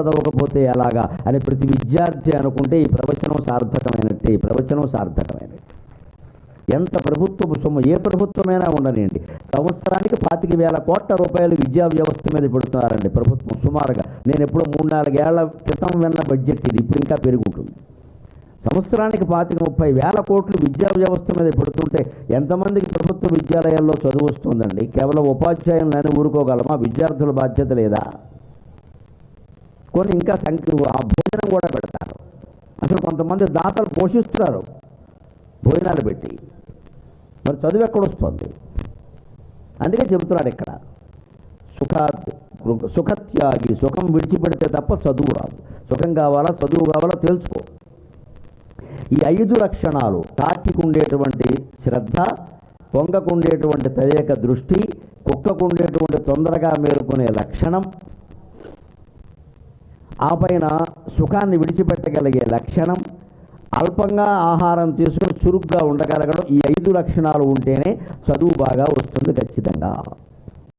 చదవకపోతే ఎలాగా అని ప్రతి విద్యార్థి అనుకుంటే ఈ ప్రవచనం సార్థకమైనట్టే ఈ ప్రవచనం సార్థకమైనట్టే. ఎంత ప్రభుత్వ సొమ్ము ఏ ప్రభుత్వమైనా ఉండనివ్వండి సంవత్సరానికి పాతిక వేల కోట్ల రూపాయలు విద్యా వ్యవస్థ మీద పెడుతున్నారండి ప్రభుత్వం సుమారుగా. నేను ఎప్పుడో మూడు నాలుగేళ్ళ క్రితం విన్న బడ్జెట్ ఇది ఇప్పుడు ఇంకా పెరుగుతుంది సంవత్సరానికి పాతిక ముప్పై వేల కోట్లు విద్యా వ్యవస్థ మీద పెడుతుంటే ఎంతమందికి ప్రభుత్వ విద్యాలయాల్లో చదువు వస్తుందండి? కేవలం ఉపాధ్యాయులను ఊరుకోగలమా? విద్యార్థుల బాధ్యత లేదా? కొన్ని ఇంకా సంఖ్య ఆ భోజనం కూడా పెడతారు. అసలు కొంతమంది దాతలు పోషిస్తున్నారు. భోజనాలు పెట్టి. మరి చదువు ఎక్కడొస్తుంది అందుకే చెబుతున్నాడు ఇక్కడ. సుఖా సుఖత్యాగి సుఖం విడిచిపెడితే తప్ప చదువు రాదు. సుఖం కావాలా చదువు కావాలా తెలుసుకో. ఈ ఐదు లక్షణాలు తాకికుండేటువంటి శ్రద్ధ పొంగకుండేటువంటి తదేక దృష్టి కుక్కకుండేటువంటి తొందరగా మేలుకునే లక్షణం ఆ పైన సుఖాన్ని విడిచిపెట్టగలిగే లక్షణం అల్పంగా ఆహారం తీసుకుని చురుగ్గా ఉండగలగడం ఈ ఐదు లక్షణాలు ఉంటేనే చదువు బాగా వస్తుంది ఖచ్చితంగా.